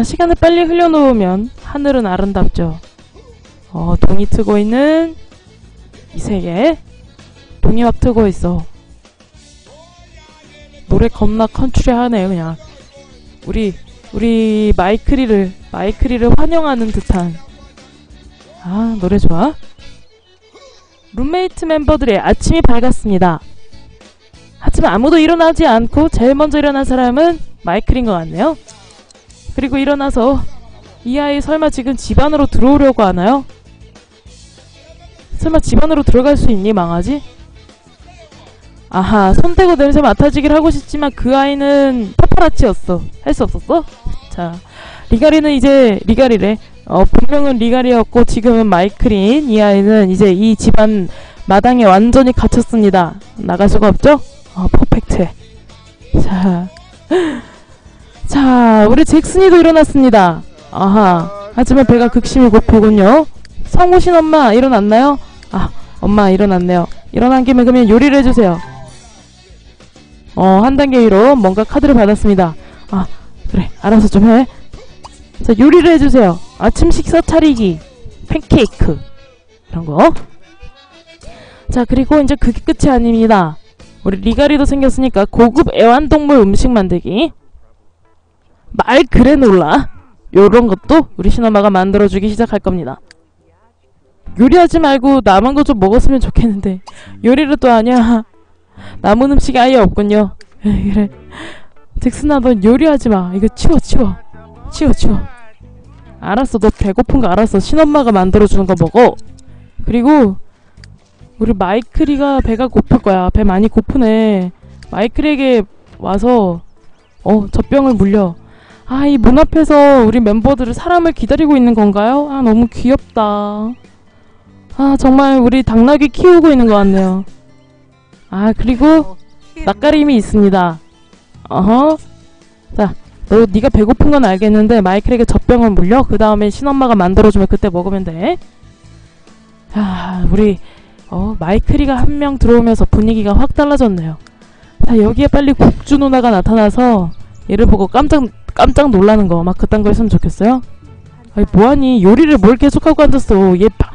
자, 시간을 빨리 흘려놓으면 하늘은 아름답죠. 어, 동이 트고 있는 이 세계. 동이 막 트고 있어. 노래 겁나 컨츄리하네 그냥. 우리 우리 마이크리를 마이크리를 환영하는 듯한. 아 노래 좋아. 룸메이트 멤버들의 아침이 밝았습니다. 하지만 아무도 일어나지 않고 제일 먼저 일어난 사람은 마이클인 것 같네요. 그리고 일어나서 이 아이 설마 지금 집 안으로 들어오려고 하나요? 설마 집 안으로 들어갈 수 있니 망아지? 아하 손대고 냄새 맡아주길 하고 싶지만 그 아이는 파파라치였어 할 수 없었어? 자 리가리는 이제 리가리래 어 분명은 리가리였고 지금은 마이클인 이 아이는 이제 이 집안 마당에 완전히 갇혔습니다 나갈 수가 없죠? 어 퍼펙트 자 자, 우리 잭슨이도 일어났습니다. 아하. 하지만 배가 극심히 고프군요. 성우신 엄마 일어났나요? 아, 엄마 일어났네요. 일어난 김에 그러면 요리를 해주세요. 어, 한 단계 위로 뭔가 카드를 받았습니다. 아, 그래. 알아서 좀 해. 자, 요리를 해주세요. 아침 식사 차리기. 팬케이크. 이런 거. 자, 그리고 이제 그게 끝이 아닙니다. 우리 리가리도 생겼으니까 고급 애완동물 음식 만들기. 말 그래놀라. 요런 것도 우리 신엄마가 만들어주기 시작할 겁니다. 요리하지 말고 남은 거 좀 먹었으면 좋겠는데. 요리를 또 하냐? 남은 음식이 아예 없군요. 그래. 잭슨아 넌 요리하지 마. 이거 치워 치워. 치워 치워. 알았어. 너 배고픈 거 알았어. 신엄마가 만들어주는 거 먹어. 그리고 우리 마이클이가 배가 고플 거야. 배 많이 고프네. 마이클에게 와서 어 젖병을 물려 아, 이 문 앞에서 우리 멤버들을 사람을 기다리고 있는 건가요? 아, 너무 귀엽다. 아, 정말 우리 당나귀 키우고 있는 것 같네요. 아, 그리고 낯가림이 있습니다. 어허. 자, 너 네가 배고픈 건 알겠는데 마이클에게 젖병을 물려. 그 다음에 신엄마가 만들어주면 그때 먹으면 돼. 아, 우리 어 마이클이가 한 명 들어오면서 분위기가 확 달라졌네요. 자, 여기에 빨리 국주 누나가 나타나서 얘를 보고 깜짝 깜짝 놀라는 거 막 그딴 거 했으면 좋겠어요. 아니 뭐하니 요리를 뭘 계속하고 앉았어. 얘 바...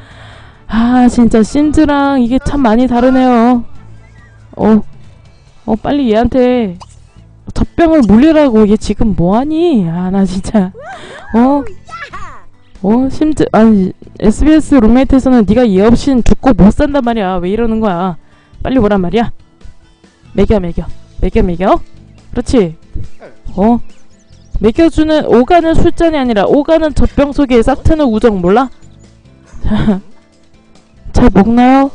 아 진짜 신즈랑 이게 참 많이 다르네요. 어, 어 빨리 얘한테 젖병을 물리라고 얘 지금 뭐하니? 아 나 진짜 어, 어 심즈 아니 SBS 룸메이트에서는 네가 얘 없인 죽고 못 산단 말이야. 왜 이러는 거야? 빨리 오란 말이야. 매겨 매겨 매겨 매겨. 그렇지. 어 먹여주는 오가는 술잔이 아니라 오가는 젖병 속에 싹 트는 우정 몰라? 잘 먹나요?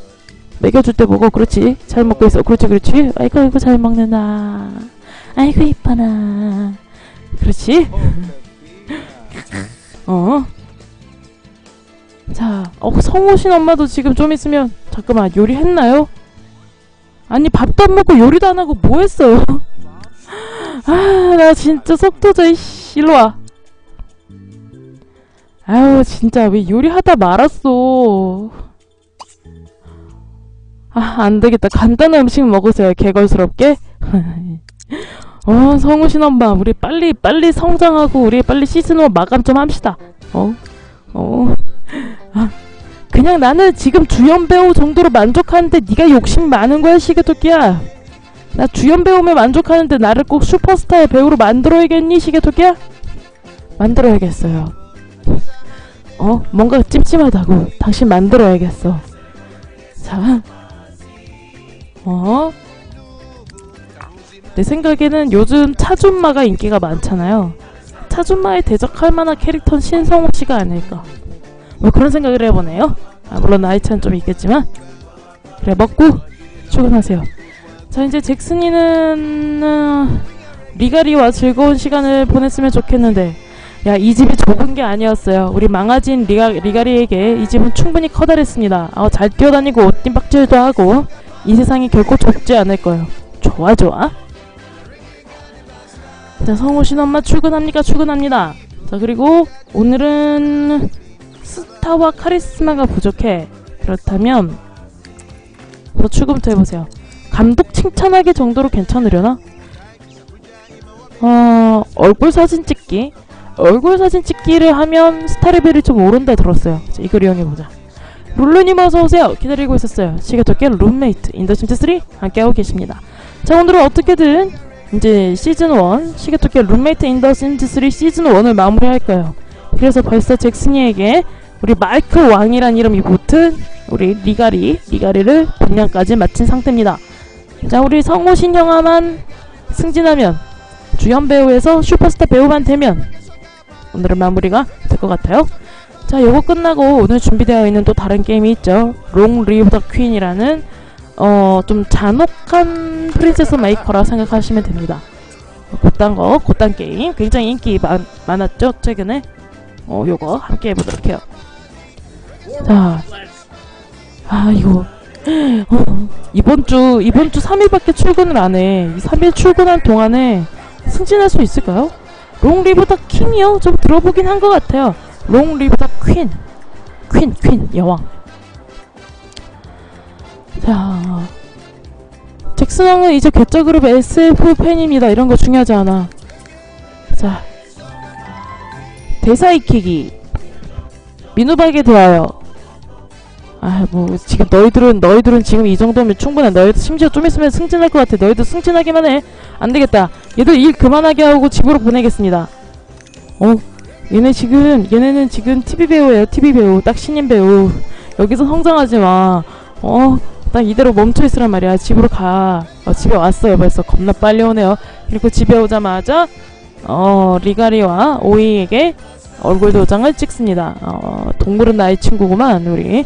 먹여줄 때 먹어 그렇지 잘 먹고 있어 그렇지 그렇지 아이고 아이고 잘 먹는다 아이고 이뻐라 그렇지 어. 자, 어, 성호신 엄마도 지금 좀 있으면 잠깐만 요리했나요? 아니 밥도 안 먹고 요리도 안 하고 뭐 했어요? 아, 나 진짜 속 터져, 이씨. 일로 와. 아유, 진짜 왜 요리하다 말았어. 아, 안 되겠다. 간단한 음식 먹으세요. 개걸스럽게. 어, 성우신 엄마, 우리 빨리, 빨리 성장하고, 우리 빨리 시즌1 마감 좀 합시다. 어? 어? 아, 그냥 나는 지금 주연 배우 정도로 만족하는데 네가 욕심 많은 거야, 시계토끼야. 나 주연 배우면 만족하는데 나를 꼭 슈퍼스타의 배우로 만들어야겠니 시계토끼야? 만들어야겠어요. 어? 뭔가 찜찜하다고. 당신 만들어야겠어. 자. 어? 내 생각에는 요즘 차준마가 인기가 많잖아요. 차준마에 대적할 만한 캐릭터는 신성호 씨가 아닐까. 뭐 그런 생각을 해보네요. 아, 물론 나이 차는 좀 있겠지만. 그래, 먹고 출근하세요. 자 이제 잭슨이는 어, 리가리와 즐거운 시간을 보냈으면 좋겠는데 야 이 집이 좁은 게 아니었어요. 우리 망아진 리가, 리가리에게 이 집은 충분히 커다랬습니다. 어, 잘 뛰어다니고 옷띠박질도 하고 이 세상이 결코 좁지 않을 거예요. 좋아 좋아. 자 성우 신 엄마 출근합니까? 출근합니다. 자 그리고 오늘은 스타와 카리스마가 부족해. 그렇다면 더 출근부터 해보세요 감독 칭찬하기 정도로 괜찮으려나? 어, 얼굴 사진 찍기. 얼굴 사진 찍기를 하면 스타 레벨이 좀 오른다 들었어요. 자, 이걸 이용해보자. 룰루님 어서오세요. 기다리고 있었어요. 시계토끼 룸메이트 인더심트 3 함께하고 계십니다. 자 오늘은 어떻게든 이제 시즌1 시계토끼 룸메이트 인더심트 3 시즌1을 마무리할 거예요. 그래서 벌써 잭슨이에게 우리 마이클 왕이란 이름이 붙은 우리 리가리 리가리를 분량까지 마친 상태입니다. 자 우리 성호신 형아만 승진하면 주연 배우에서 슈퍼스타 배우만 되면 오늘은 마무리가 될 것 같아요. 자 요거 끝나고 오늘 준비되어 있는 또 다른 게임이 있죠. 롱 리브 더 퀸이라는 어 좀 잔혹한 프린세스 메이커라 생각하시면 됩니다. 곧단 거, 곧단 게임 굉장히 인기 많, 많았죠 최근에. 어 요거 함께 해보도록 해요. 자, 아 이거 어, 이번 주 이번 주 3일밖에 출근을 안 해. 이 3일 출근한 동안에 승진할 수 있을까요? 롱 리브 더 킹이요? 좀 들어보긴 한 것 같아요. 롱 리브 더 퀸, 퀸, 퀸 여왕. 자, 잭슨 왕은 이제 괴짜 그룹 SF 팬입니다. 이런 거 중요하지 않아. 자, 대사 익히기. 민우박에 대하여. 아, 뭐 지금 너희들은 너희들은 지금 이 정도면 충분해. 너희들 심지어 좀 있으면 승진할 것 같아. 너희들 승진하기만 해. 안 되겠다. 얘들 일 그만하게 하고 집으로 보내겠습니다. 어, 얘네 지금 얘네는 지금 TV 배우예요. TV 배우. 딱 신인 배우. 여기서 성장하지 마. 어, 딱 이대로 멈춰 있으란 말이야. 집으로 가. 어, 집에 왔어요. 벌써 겁나 빨리 오네요. 그리고 집에 오자마자 어 리가리와 오이에게 얼굴 도장을 찍습니다. 어, 동물은 나의 친구구만 우리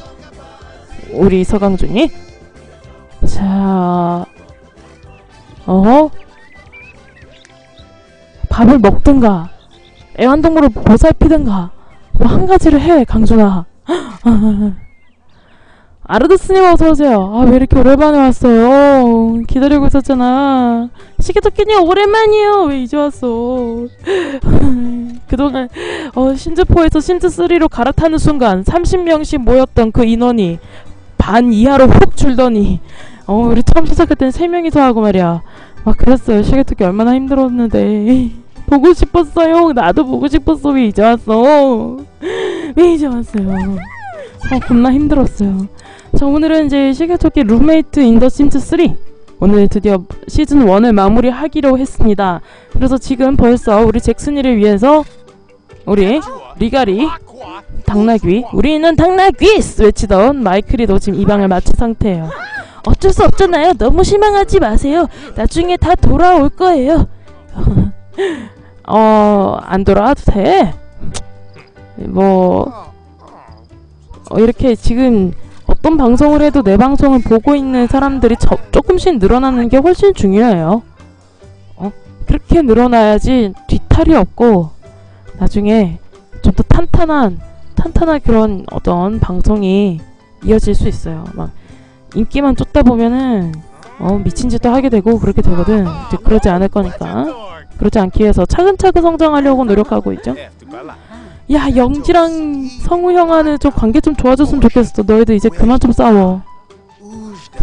우리 서강준이. 자, 어 밥을 먹든가 애완동물을 보살피든가 뭐 한 가지를 해 강준아. 아르드스님 어서 오세요. 아 왜 이렇게 오랜만에 왔어요? 기다리고 있었잖아. 시계토끼님 오랜만이에요. 왜 이제 왔어? 그동안 어, 신즈포에서 신즈3로 갈아타는 순간 30명씩 모였던 그 인원이 반 이하로 훅 줄더니 어 우리 처음 시작할 땐 3명이서 하고 말이야. 막 그랬어요. 시계토끼 얼마나 힘들었는데. 보고 싶었어요. 나도 보고 싶었어. 왜 이제 왔어? 왜 이제 왔어요? 어 겁나 힘들었어요. 자 오늘은 이제 시계토끼 룸메이트 인 더 심즈 3 오늘 드디어 시즌 1을 마무리하기로 했습니다. 그래서 지금 벌써 우리 잭슨이를 위해서 우리 리가리 당나귀. 우리는 당나귀! 외치던 마이클이도 지금 입양을 마친 상태예요. 어쩔 수 없잖아요. 너무 실망하지 마세요. 나중에 다 돌아올 거예요. 어 안 돌아와도 돼 뭐 어, 이렇게 지금 어떤 방송을 해도 내 방송을 보고 있는 사람들이 저, 조금씩 늘어나는 게 훨씬 중요해요. 어? 그렇게 늘어나야지 뒤탈이 없고 나중에 좀 더 탄탄한 탄탄한 그런 어떤 방송이 이어질 수 있어요. 막 인기만 쫓다 보면은 어 미친 짓도 하게 되고 그렇게 되거든. 이제 그러지 않을 거니까 그러지 않기 위해서 차근차근 성장하려고 노력하고 있죠. 야 영지랑 성우 형아는 좀 관계 좀 좋아졌으면 좋겠어. 너희들 이제 그만 좀 싸워.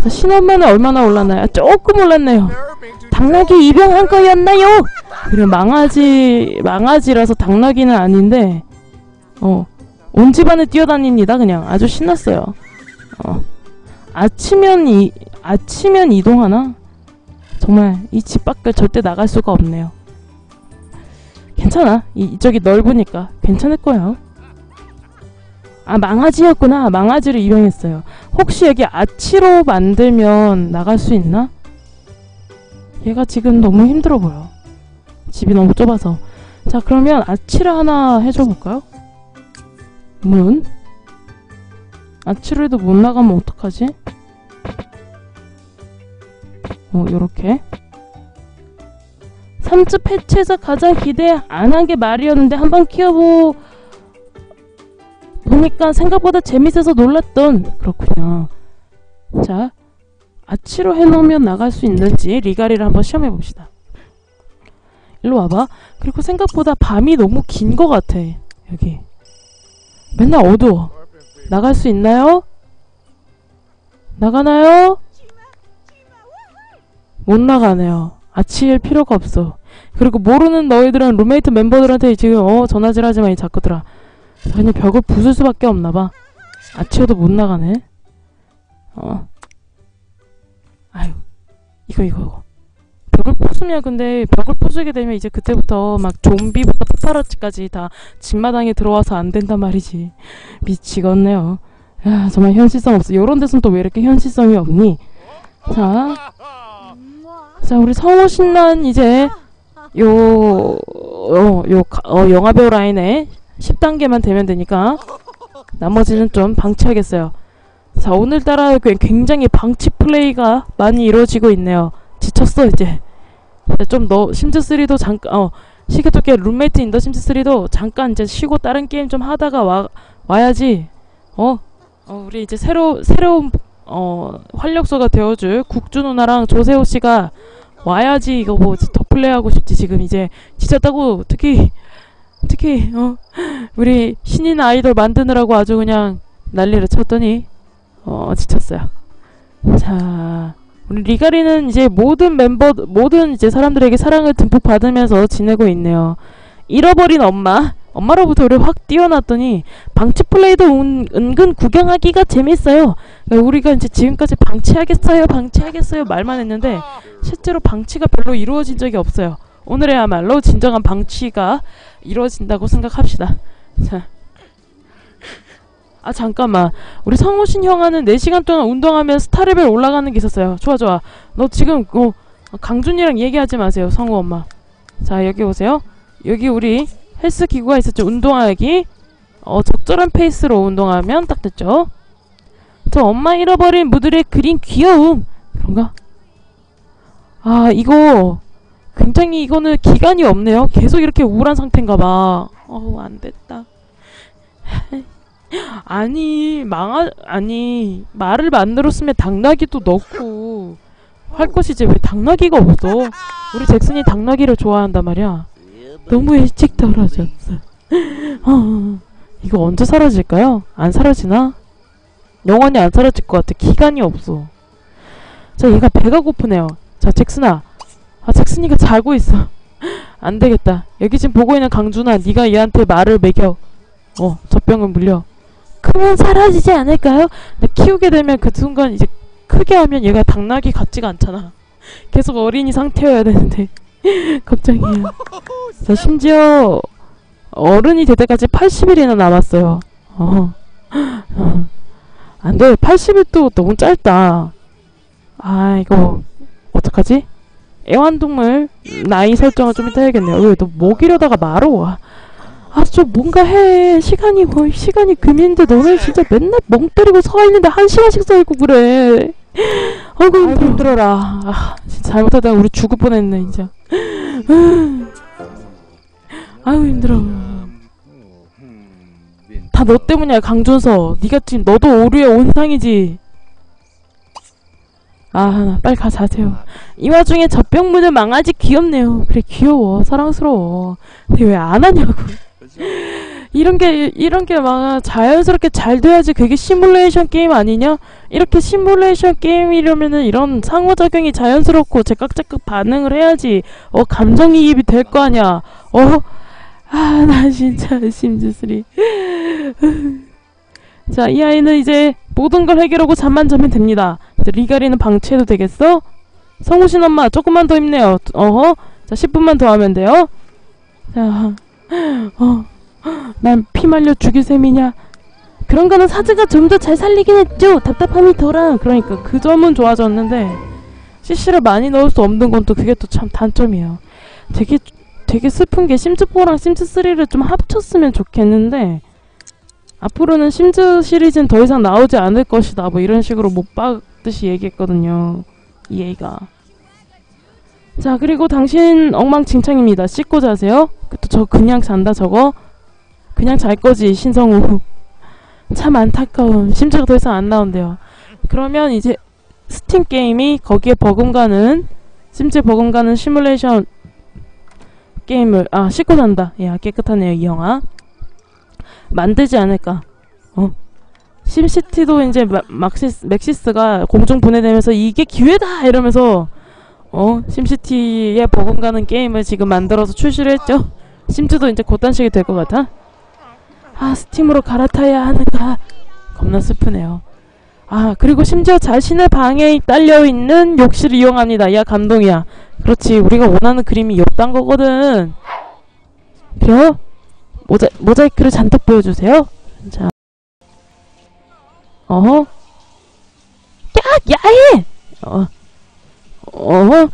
신엄마는 얼마나 올랐나요? 조금 올랐네요. 당나귀 입양한 거였나요? 그래 망아지 망아지라서 당나귀는 아닌데 어 온 집안을 뛰어다닙니다 그냥. 아주 신났어요. 어 아치면 이 아치면 이동하나? 정말 이 집 밖을 절대 나갈 수가 없네요. 괜찮아. 이, 이쪽이 넓으니까 괜찮을 거예요. 아 망아지였구나. 망아지를 입양했어요. 혹시 여기 아치로 만들면 나갈 수 있나? 얘가 지금 너무 힘들어 보여 집이 너무 좁아서 자 그러면 아치를 하나 해줘 볼까요? 문? 아치를 해도 못 나가면 어떡하지? 어 요렇게 3주 패치에서 가장 기대 안 한 게 말이었는데 한번 키워보 보니까 생각보다 재밌어서 놀랐던 그렇군요 자 아치로 해놓으면 나갈 수 있는지 리가리를 한번 시험해 봅시다 일로 와봐. 그리고 생각보다 밤이 너무 긴 것 같아. 여기. 맨날 어두워. 나갈 수 있나요? 나가나요? 못 나가네요. 아치일 필요가 없어. 그리고 모르는 너희들은 룸메이트 멤버들한테 지금 어 전화질 하지 마 이 자꾸들아 자, 그냥 벽을 부술 수밖에 없나봐 아치워도 못 나가네 어 아유 이거 이거 이거. 벽을 부수면 근데 벽을 부수게 되면 이제 그때부터 막 좀비부터 파파라치까지 다 집마당에 들어와서 안 된단 말이지. 미치겠네요. 야 정말 현실성 없어. 요런 데선 또왜 이렇게 현실성이 없니? 자. 자 우리 성우 신난 이제 요, 어, 요, 가- 어, 영화배우 라인에 10단계만 되면 되니까 나머지는 좀 방치하겠어요. 자, 오늘따라 꽤- 굉장히 방치 플레이가 많이 이루어지고 있네요. 지쳤어, 이제. 좀 너, 심즈3도 잠깐, 어, 시계토끼 룸메이트 인더 심즈3도 잠깐 이제 쉬고 다른 게임 좀 하다가 와, 와야지. 어? 어, 우리 이제 새로, 새로운, 어, 활력소가 되어줄 국주 누나랑 조세호 씨가 와야지 이거 뭐 더 플레이하고 싶지 지금 이제 지쳤다고 특히 특히 어 우리 신인 아이돌 만드느라고 아주 그냥 난리를 쳤더니 어 지쳤어요. 자 우리 리가리는 이제 모든 멤버 모든 이제 사람들에게 사랑을 듬뿍 받으면서 지내고 있네요. 잃어버린 엄마 엄마로부터 우리 확 띄워놨더니 방치 플레이도 은, 은근 구경하기가 재밌어요. 그러니까 우리가 이제 지금까지 방치하겠어요, 방치하겠어요 말만 했는데 실제로 방치가 별로 이루어진 적이 없어요. 오늘에야말로 진정한 방치가 이루어진다고 생각합시다. 자. 아 잠깐만. 우리 성우신 형아는 4시간 동안 운동하면 스타 레벨 올라가는 게 있었어요. 좋아 좋아. 너 지금 어, 강준이랑 얘기하지 마세요 성우 엄마. 자 여기 오세요. 여기 우리 헬스 기구가 있었죠. 운동하기. 어 적절한 페이스로 운동하면 딱 됐죠. 저 엄마 잃어버린 무들의 그린 귀여움. 그런가? 아 이거 굉장히 이거는 기간이 없네요. 계속 이렇게 우울한 상태인가봐. 어우 안됐다 아니 망하 아니 말을 만들었으면 당나귀도 넣고 할 것이지 왜 당나귀가 없어? 우리 잭슨이 당나귀를 좋아한단 말이야. 너무 일찍 떨어졌어. 어, 이거 언제 사라질까요? 안 사라지나? 영원히 안 사라질 것 같아. 기간이 없어. 자 얘가 배가 고프네요. 자 잭슨아. 아 잭슨이가 자고 있어. 안 되겠다. 여기 지금 보고 있는 강준아 네가 얘한테 말을 먹여 어 젖병을 물려 크면 사라지지 않을까요? 키우게 되면 그 순간 이제 크게 하면 얘가 당나귀 같지가 않잖아. 계속 어린이 상태여야 되는데 걱정이에요. 자 심지어 어른이 될 때까지 80일이나 남았어요. 어. 어. 안 돼 80일도 너무 짧다. 아 이거 어떡하지? 애완동물 나이 설정을 좀 이따 해야겠네요. 왜 너 먹이려다가 말어? 아, 좀 뭔가 해. 시간이 거의 시간이 금인데 너네 진짜 맨날 멍 때리고 서 있는데 한 시간씩 서 있고 그래. 아이고 힘들어. 힘들어라. 아, 진짜 잘못하다가 우리 죽을 뻔했네 진짜. 아유 힘들어. 다 너 때문이야 강준서. 네가 지금 너도 오류의 온상이지. 아 빨리 가 자세요. 이 와중에 젖병 묻은 망아지 귀엽네요. 그래 귀여워 사랑스러워. 근데 왜 안 하냐고. 이런 게 이런 게 막 자연스럽게 잘 돼야지 그게 시뮬레이션 게임 아니냐? 이렇게 시뮬레이션 게임이려면은 이런 상호작용이 자연스럽고 제깍제깍 반응을 해야지 어 감정이입이 될 거 아니야. 어? 아 나 진짜 심즈스리. 자 이 아이는 이제 모든 걸 해결하고 잠만 자면 됩니다. 리가리는 방치해도 되겠어? 성우신 엄마 조금만 더 힘내요. 어허. 자 10분만 더 하면 돼요. 자 어, 난 피 말려 죽일 셈이냐? 그런 거는 사즈가 좀 더 잘 살리긴 했죠. 답답함이 덜한. 그러니까 그 점은 좋아졌는데 CC를 많이 넣을 수 없는 건 또 그게 또 참 단점이에요. 되게 되게 슬픈 게 심즈4랑 심즈3를 좀 합쳤으면 좋겠는데 앞으로는 심즈 시리즈는 더 이상 나오지 않을 것이다. 뭐 이런 식으로 못 박듯이 얘기했거든요. EA가. 자 그리고 당신 엉망진창입니다. 씻고 자세요. 그또 저 그냥 잔다 저거. 그냥 잘 거지 신성우. 참 안타까운. 심지어 더 이상 안 나온대요. 그러면 이제 스팀 게임이 거기에 버금가는 심지어 버금가는 시뮬레이션 게임을 아 씻고 잔다. 야 깨끗하네요 이 영화. 만들지 않을까. 어. 심시티도 이제 마- 막시스, 맥시스가 공중 분해되면서 이게 기회다 이러면서 어 심시티에 버금가는 게임을 지금 만들어서 출시를 했죠. 심즈도 이제 곧 단식이 될 것 같아. 아 스팀으로 갈아타야 하는가 겁나 슬프네요. 아 그리고 심지어 자신의 방에 딸려 있는 욕실을 이용합니다. 야 감동이야. 그렇지 우리가 원하는 그림이 이딴 거거든. 그래요? 모자 모자이크를 잔뜩 보여주세요. 자, 어허, 야 야해. 어, 어허.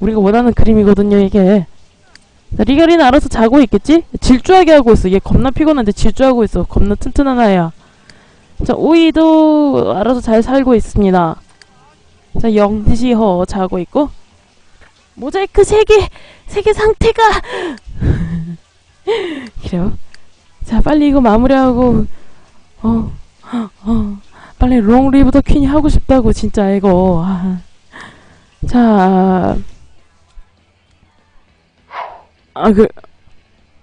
우리가 원하는 그림이거든요 이게. 자, 리가리는 알아서 자고 있겠지? 질주하게 하고 있어. 얘 겁나 피곤한데 질주하고 있어. 겁나 튼튼한 아이야. 자, 오이도 알아서 잘 살고 있습니다. 자, 영시허 자고 있고. 모자이크 세 개, 세개 상태가. 그래요. 자, 빨리 이거 마무리하고, 어, 어, 빨리 롱 리브 더 퀸이 하고 싶다고, 진짜 이거. 아. 자, 아, 그,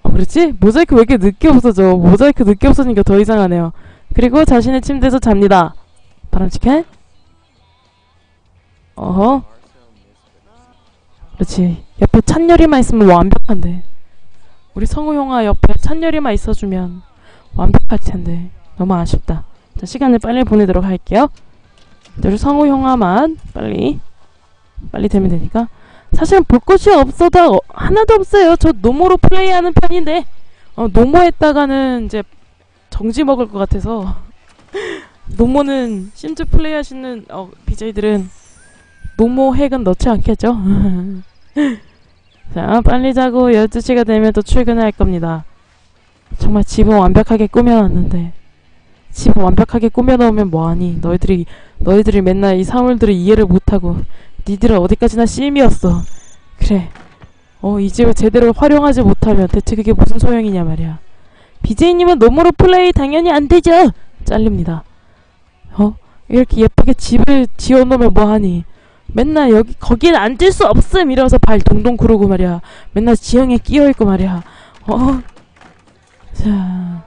어, 그렇지? 모자이크 왜 이렇게 늦게 없어져? 모자이크 늦게 없어지니까 더 이상하네요. 그리고 자신의 침대에서 잡니다. 바람직해? 어허. 그렇지. 옆에 찬열이만 있으면 완벽한데. 우리 성우 형아 옆에 찬열이만 있어주면 완벽할 텐데. 너무 아쉽다. 자, 시간을 빨리 보내도록 할게요. 우리 성우 형아만 빨리, 빨리 되면 되니까. 사실은 볼 것이 없어도 하나도 없어요. 저 노모로 플레이하는 편인데 어, 노모 했다가는 이제 정지 먹을 것 같아서 노모는 심즈 플레이하시는 어, BJ들은 노모 핵은 넣지 않겠죠? 자 빨리 자고 12시가 되면 또 출근할 겁니다. 정말 집은 완벽하게 꾸며놨는데 집은 완벽하게 꾸며놓으면 뭐하니 너희들이 너희들이 맨날 이 사물들을 이해를 못하고 니들은 어디까지나 씨임이었어. 그래. 어, 이 집을 제대로 활용하지 못하면 대체 그게 무슨 소용이냐 말이야. BJ님은 노모로 플레이 당연히 안 되죠! 잘립니다. 어? 이렇게 예쁘게 집을 지어놓으면 뭐하니? 맨날 여기, 거긴 앉을 수 없음! 이러면서 발 동동 구르고 말이야. 맨날 지형에 끼어있고 말이야. 어? 자.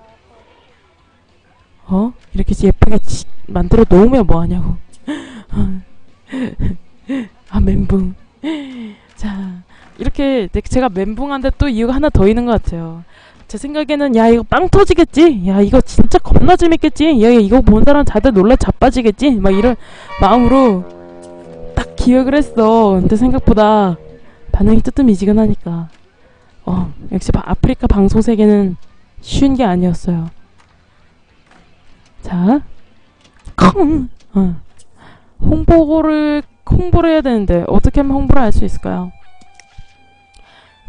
어? 이렇게 예쁘게 지, 만들어 놓으면 뭐하냐고. 아 멘붕. 자 이렇게 내- 제가 멘붕한데 또 이유가 하나 더 있는 것 같아요. 제 생각에는 야 이거 빵 터지겠지? 야 이거 진짜 겁나 재밌겠지? 야 이거 본 사람 다들 놀라 자빠지겠지? 막 이런 마음으로 딱 기획을 했어. 근데 생각보다 반응이 뜨뜻미지근하니까. 어 역시 바- 아프리카 방송 세계는 쉬운 게 아니었어요. 자 콩! 어. 홍보를 홍보를 해야 되는데 어떻게 하면 홍보를 할 수 있을까요?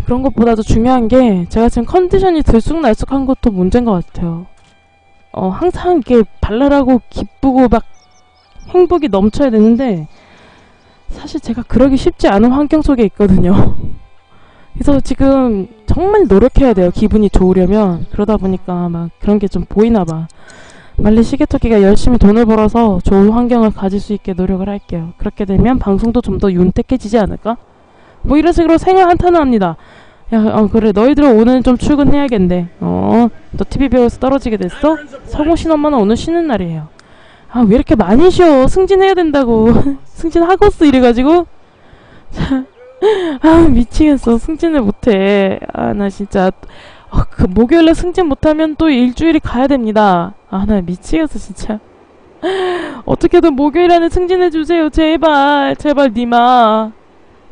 그런 것보다도 중요한 게 제가 지금 컨디션이 들쑥날쑥한 것도 문제인 것 같아요. 어 항상 이렇게 발랄하고 기쁘고 막 행복이 넘쳐야 되는데 사실 제가 그러기 쉽지 않은 환경 속에 있거든요. 그래서 지금 정말 노력해야 돼요. 기분이 좋으려면 그러다 보니까 막 그런 게 좀 보이나 봐. 빨리 시계토끼가 열심히 돈을 벌어서 좋은 환경을 가질 수 있게 노력을 할게요. 그렇게 되면 방송도 좀 더 윤택해지지 않을까? 뭐 이런 식으로 생활 한탄을 합니다. 야, 어, 그래, 너희들은 오늘 좀 출근해야겠네. 어, 너 TV 배우에서 떨어지게 됐어? 성우 신 엄마는 오늘 쉬는 날이에요. 아, 왜 이렇게 많이 쉬어? 승진해야 된다고. 승진하고스 이래가지고. 자, 아, 미치겠어. 승진을 못해. 아, 나 진짜. 어, 그 목요일에 승진 못하면 또 일주일이 가야 됩니다. 아, 나 미치겠어, 진짜. 어떻게든 목요일 안에 승진해주세요. 제발, 제발, 니마.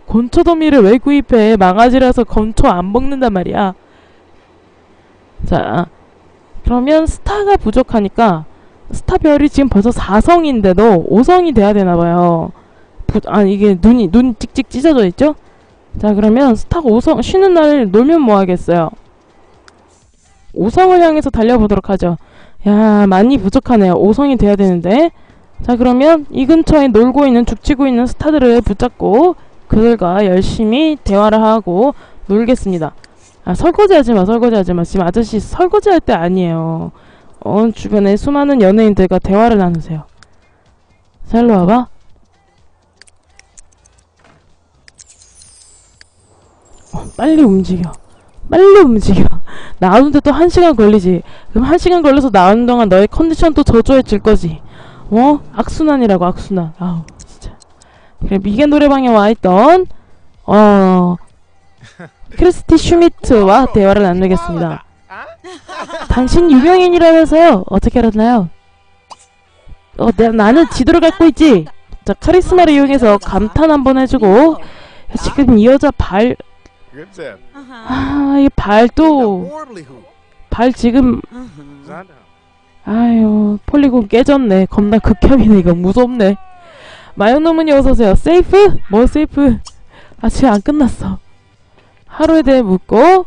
건초 더미를 왜 구입해? 망아지라서 건초 안 먹는단 말이야. 자, 그러면 스타가 부족하니까, 스타별이 지금 벌써 4성인데도 5성이 돼야 되나봐요. 부, 아, 이게 눈이, 눈 찍찍 찢어져 있죠? 자, 그러면 스타가 5성, 쉬는 날 놀면 뭐 하겠어요? 5성을 향해서 달려보도록 하죠. 야, 많이 부족하네요. 5성이 돼야 되는데. 자, 그러면 이 근처에 놀고 있는, 죽치고 있는 스타들을 붙잡고 그들과 열심히 대화를 하고 놀겠습니다. 아, 설거지 하지 마, 설거지 하지 마. 지금 아저씨 설거지 할 때 아니에요. 어, 주변에 수많은 연예인들과 대화를 나누세요. 자, 일로 와봐. 어, 빨리 움직여. 빨리 움직여. 나오는데 또 한 시간 걸리지. 그럼 한 시간 걸려서 나오는 동안 너의 컨디션 또 저조해질 거지. 어? 악순환이라고 악순환. 아우 진짜. 그래 미개 노래방에 와 있던 어 크리스티 슈미트와 대화를 나누겠습니다. 당신 유명인이라면서요? 어떻게 알았나요? 어, 내, 나는 지도를 갖고 있지. 자, 카리스마를 이용해서 감탄 한번 해주고 야, 지금 이 여자 발. 아, 이 발도 발 지금 Zana. 아유 폴리곤 깨졌네. 겁나 극혐이네 이거 무섭네. 마요노문이 어서오세요. 세이프? 뭐 세이프? 아직 안 끝났어. 하루에 대해 묻고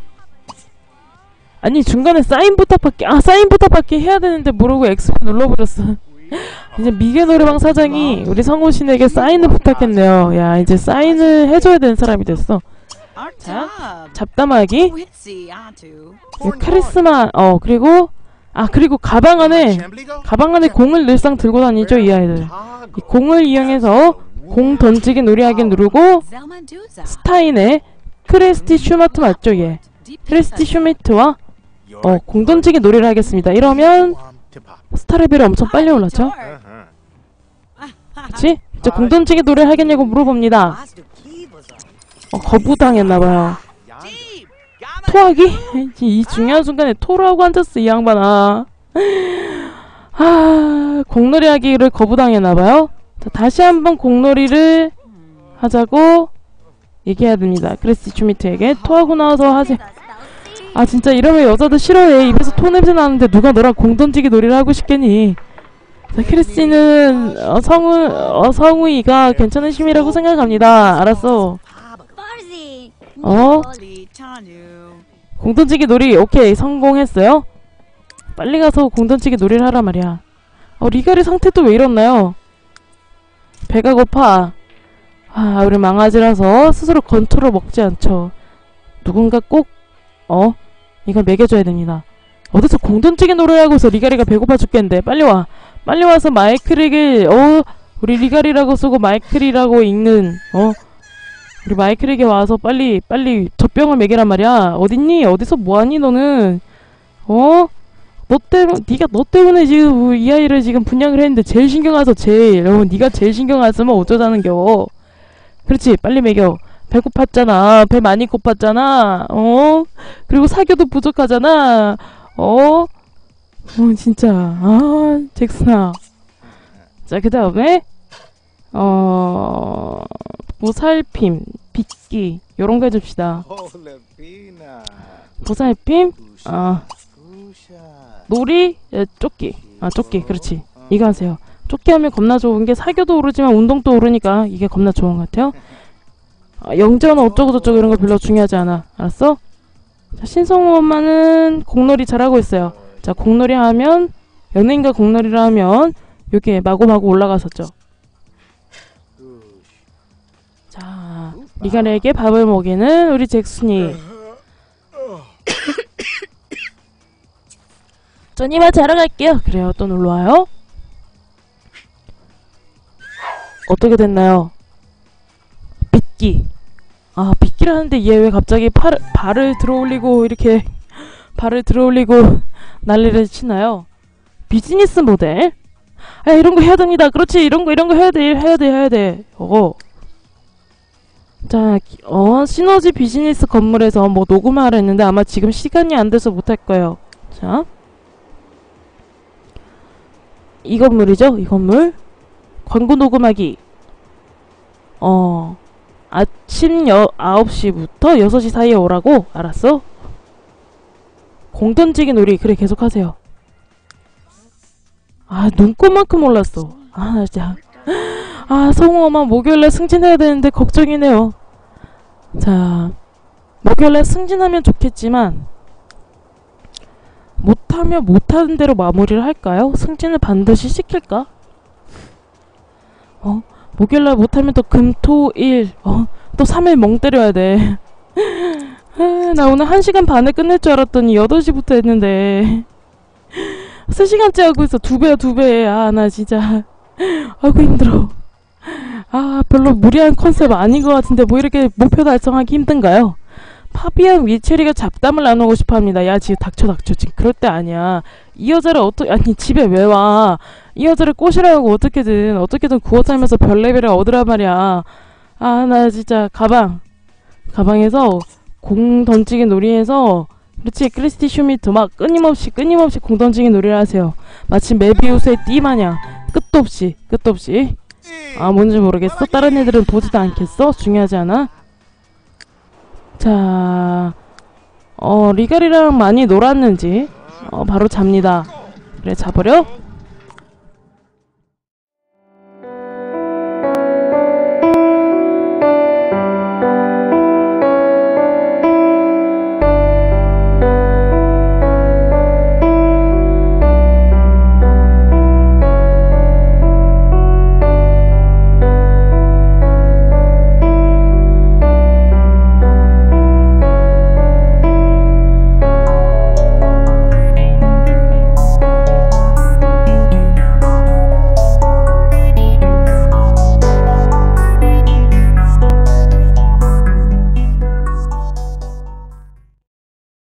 아니 중간에 사인 부탁받기 아 사인 부탁받기 해야 되는데 모르고 X 눌러버렸어. 이제 미개 노래방 사장이 우리 성우신에게 사인을 부탁했네요. 야 이제 사인을 해줘야 되는 사람이 됐어. 자, 잡담하기, 이 카리스마, 어 그리고 아 그리고 가방 안에 가방 안에 공을 늘상 들고 다니죠 이 아이들. 이 공을 이용해서 공 던지기 놀이하기 누르고 스타인의 크레스티 슈마트 맞죠 얘? 크레스티 슈미트와 어 공 던지기 놀이를 하겠습니다. 이러면 스타 레벨이 엄청 빨리 올랐죠? 그치? 이제 공 던지기 놀이 하겠냐고 물어봅니다. 어, 거부당했나봐요. 토하기? 이 중요한 순간에 토를 하고 앉았어, 이 양반아. 아, 공놀이 하기를 거부당했나봐요. 자, 다시 한번 공놀이를 하자고 얘기해야 됩니다. 크리스티 슈미트에게 토하고 나와서 하지. 아, 진짜 이러면 여자들 싫어해. 입에서 토 냄새 나는데 누가 너랑 공 던지기 놀이를 하고 싶겠니? 자, 크리스티는 어, 성우, 어, 성우이가 괜찮은 심이라고 생각합니다. 알았어. 어? 공 던지기 놀이 오케이 성공했어요. 빨리 가서 공 던지기 놀이를 하란 말이야. 어 리가리 상태도 왜 이렇나요? 배가 고파. 아 우리 망아지라서 스스로 건초를 먹지 않죠. 누군가 꼭 어? 이걸 먹여줘야 됩니다. 어디서 공 던지기 놀이를 하고서 리가리가 배고파 죽겠는데 빨리 와. 빨리 와서 마이크릭을 어 우리 리가리라고 쓰고 마이크리라고 읽는 어 우리 마이클에게 와서 빨리 빨리 젖병을 먹이란 말이야. 어딨니? 어디서 뭐하니 너는? 어? 너 때문에 네가 너 때문에 지금 이 아이를 지금 분양을 했는데 제일 신경 와서 제일 어 네가 제일 신경 안 쓰면 어쩌자는 겨. 그렇지 빨리 먹여. 배고팠잖아. 배 많이 고팠잖아. 어? 그리고 사교도 부족하잖아. 어? 어 진짜 아 잭슨아. 자 그 다음에 어 보살핌, 빗기 요런 거 해줍시다. 보살핌, 아 놀이, 예, 쫓기. 아 쫓기, 그렇지. 이거 하세요. 쫓기 하면 겁나 좋은 게 사교도 오르지만 운동도 오르니까 이게 겁나 좋은 것 같아요. 아, 영재는 어쩌고 저쩌고 이런 거 별로 중요하지 않아. 알았어? 자, 신성우 엄마는 공놀이 잘하고 있어요. 자, 공놀이 하면 연예인과 공놀이를 하면 여기에 마구마구 올라갔었죠. 자, 리가리에게 밥을 먹이는 우리 잭순이. 전 이만 자러 갈게요. 그래요, 또 놀러 와요. 어떻게 됐나요? 빗기. 아, 빗기를 하는데 얘 왜 갑자기 팔, 발을 들어올리고 이렇게 발을 들어올리고 난리를 치나요? 비즈니스 모델? 아, 이런 거 해야 됩니다. 그렇지, 이런 거, 이런 거 해야 돼, 해야 돼, 해야 돼. 어. 자, 기- 어, 시너지 비즈니스 건물에서 뭐 녹음하려 했는데 아마 지금 시간이 안 돼서 못 할 거예요. 자. 이 건물이죠? 이 건물. 광고 녹음하기. 어, 아침 여, 9시부터 6시 사이에 오라고? 알았어? 공 던지기 놀이. 그래, 계속 하세요. 아, 눈꽃만큼 올랐어. 아, 나 진짜. 아, 성우 엄마 목요일날 승진해야 되는데 걱정이네요. 자, 목요일날 승진하면 좋겠지만 못하면 못하는 대로 마무리를 할까요? 승진을 반드시 시킬까? 어, 목요일날 못하면 또 금, 토, 일, 어, 또 3일 멍 때려야 돼. 아, 나 오늘 1시간 반에 끝낼 줄 알았더니 8시부터 했는데 3시간째 하고 있어. 두 배야, 두 배. 아, 나 진짜. 아이고, 힘들어. 아, 별로 무리한 컨셉 아닌 것 같은데, 뭐 이렇게 목표 달성하기 힘든가요? 파비안 위체리가 잡담을 나누고 싶어 합니다. 야, 지금 닥쳐, 닥쳐. 지금 그럴 때 아니야. 이 여자를 어떻게, 아니, 집에 왜 와? 이 여자를 꼬시라고 어떻게든, 어떻게든 구워 살면서 별 레벨을 얻으라 말이야. 아, 나 진짜, 가방. 가방에서 공 던지기 놀이해서, 그렇지, 크리스티 슈미트 막 끊임없이, 끊임없이 공 던지기 놀이를 하세요. 마치 메비우스의 띠 마냥. 끝도 없이, 끝도 없이. 아, 뭔지 모르겠어. 다른 애들은 보지도 않겠어? 중요하지 않아? 자, 어, 리갈이랑 많이 놀았는지, 어, 바로 잡니다. 그래, 자버려?